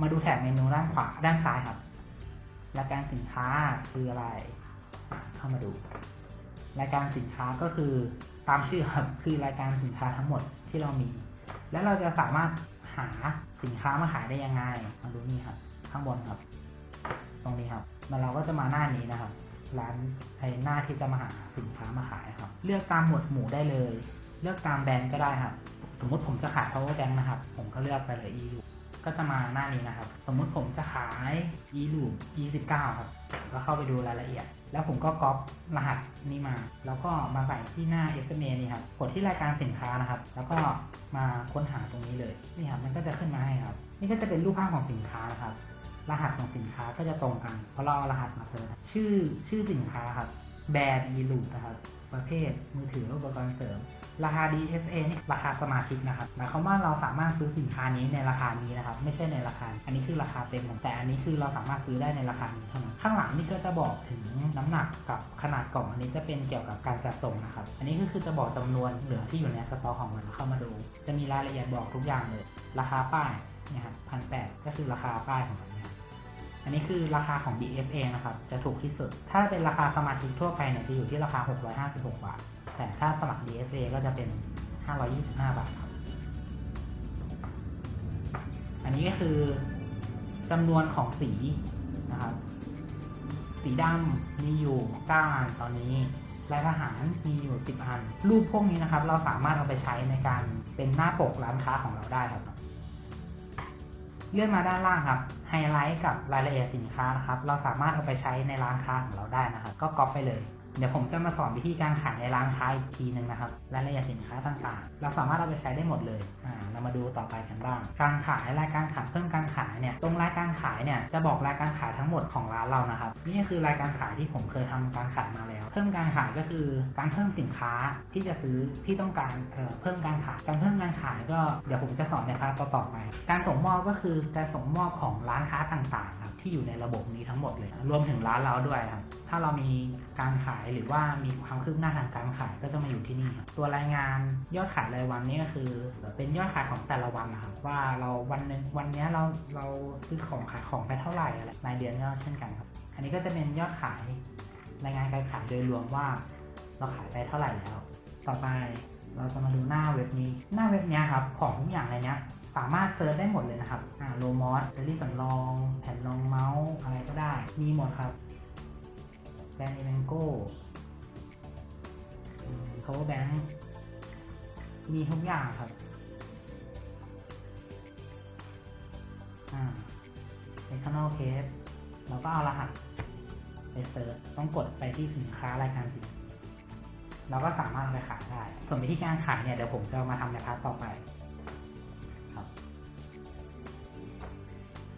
มาดูแถบเมนูด้านขวาด้านซ้ายครับรายการสินค้าคืออะไร เข้ามาดู รายการสินค้าก็คือตามชื่อครับคือรายการสินค้าทั้งหมดที่เรามี แล้วเราจะสามารถหาสินค้ามาขายได้ยังไงมาดูนี่ครับ ข้างบนครับ ตรงนี้ครับแล้วเราก็จะมาหน้านี้นะครับ ร้านไอหน้าที่จะมาหาสินค้ามาขายครับ เลือกตามหมวดหมู่ได้เลย เลือกตามแบรนด์ก็ได้ครับ สมมติผมจะขาย power bank นะครับ ผมก็เลือกไปเลย e ก็จะมาหน้านี้นะครับ สมมติผมจะขาย e l o o p e19 ครับก็เข้าไปดูรายละเอียด แล้วผมก็ก๊อปรหัสนี้มา แล้วก็มาใส่ที่หน้า SMA นี่ครับ กดที่รายการสินค้านะครับ แล้วก็มาค้นหาตรงนี้เลย นี่ครับ มันก็จะขึ้นมาให้ครับ นี่ก็จะเป็นรูปภาพของสินค้านะครับ รหัสของสินค้าก็จะตรงกัน เพราะเราเอารหัสมาเพิ่มชื่อชื่อสินค้าครับ แบรนด์ e l o o p นะครับ ประเภทมือถือและอุปกรณ์เสริม ราคา DSA นี่ราคาสมาชิกนะครับ หมายความว่าเราสามารถซื้อสินค้านี้ในราคานี้นะครับ ไม่ใช่ในราคา อันนี้คือราคาเต็มของแต่อันนี้คือเราสามารถซื้อได้ในราคานี้เท่านั้น ข้างหลังนี่ก็จะบอกถึงน้ำหนักกับขนาดกล่องอันนี้จะเป็นเกี่ยวกับการจัดส่งนะครับ อันนี้ก็คือจะบอกจำนวนเหลือที่อยู่ในสต็อกของมันเข้ามาดู จะมีรายละเอียดบอกทุกอย่างเลย ราคาป้ายนี่ครับพันแปดก็คือราคาป้ายของมันนะครับ อันนี้คือราคาของ DFA นะครับ จะถูกที่สุด ถ้าเป็นราคาสมาชิกทั่วไปเนี่ยจะอยู่ที่ราคา 656 บาท แต่ถ้าสมัคร DFA ก็จะเป็น 525 บาทครับ อันนี้ก็คือจำนวนของสีนะครับ สีดำมีอยู่ 9 อันตอนนี้ลายทหารมีอยู่ 10 อัน รูปพวกนี้นะครับ เราสามารถเอาไปใช้ในการเป็นหน้าปกร้านค้าของเราได้ครับ เลื่อนมาด้านล่างครับไฮไลท์กับรายละเอียดสินค้านะครับ เราสามารถเอาไปใช้ในร้านค้าของเราได้นะครับ ก็ก๊อปไปเลย เดี๋ยวผมจะมาสอนวิธีการขายในร้านค้าอีกทีหนึ่งนะครับรายละเอียดสินค้าต่างๆ เราสามารถเอาไปใช้ได้หมดเลยอ่าเรามาดูต่อไปกันบ้าง การขายรายการขายเพิ่มการขายเนี่ย ตรงรายการขายเนี่ยจะบอกรายการขายทั้งหมดของร้านเรานะครับ นี่คือรายการขายที่ผมเคยทำการขายมาแล้ว เพิ่มการขายก็คือการเพิ่มสินค้าที่จะซื้อที่ต้องการเเพิ่มการขาย การเพิ่มการขายก็เดี๋ยวผมจะสอนในคลาสต่อๆไป การส่งมอบก็คือการส่งมอบของร้านค้าต่างๆครับที่อยู่ในระบบนี้ทั้งหมดเลย รวมถึงร้านเราด้วยครับ ถ้าเรามีการขายหรือว่ามีความคืบหน้าทางการขายก็จะมาอยู่ที่นี่ครับตัวรายงานยอดขายรายวันนี้ก็คือ เป็นยอดขายของแต่ละวันนะครับว่าเราวันนึงวันนี้เราเราซื้อของขายของไปเท่าไหร่อะไรรายเดือนก็เช่นกันครับ อันนี้ก็จะเป็นยอดขายรายงานการขายโดยรวมว่า เราขายไปเท่าไหร่แล้ว ต่อไปเราจะมาดูหน้าเว็บนี้ หน้าเว็บเนี้ยครับของทุกอย่างในเนี้ยสามารถเซิร์ชได้หมดเลยนะครับอ่าโลมอสเซอรี่สำรอง แผ่นรองเมาส์อะไรก็ได้ มีหมดครับ แบรนด์เอเวนโก้โ o เวอร์แบงค์มีทุกอย่างครับอ่า external case เราก็เอารหัสไปเซิร์ชต้องกดไปที่สินค้ารายการสินเราก็สามารถไปขายได้ ส่วนวิธีการขายเนี่ยเดี๋ยวผมจะมาทำในพาร์ทต่อไป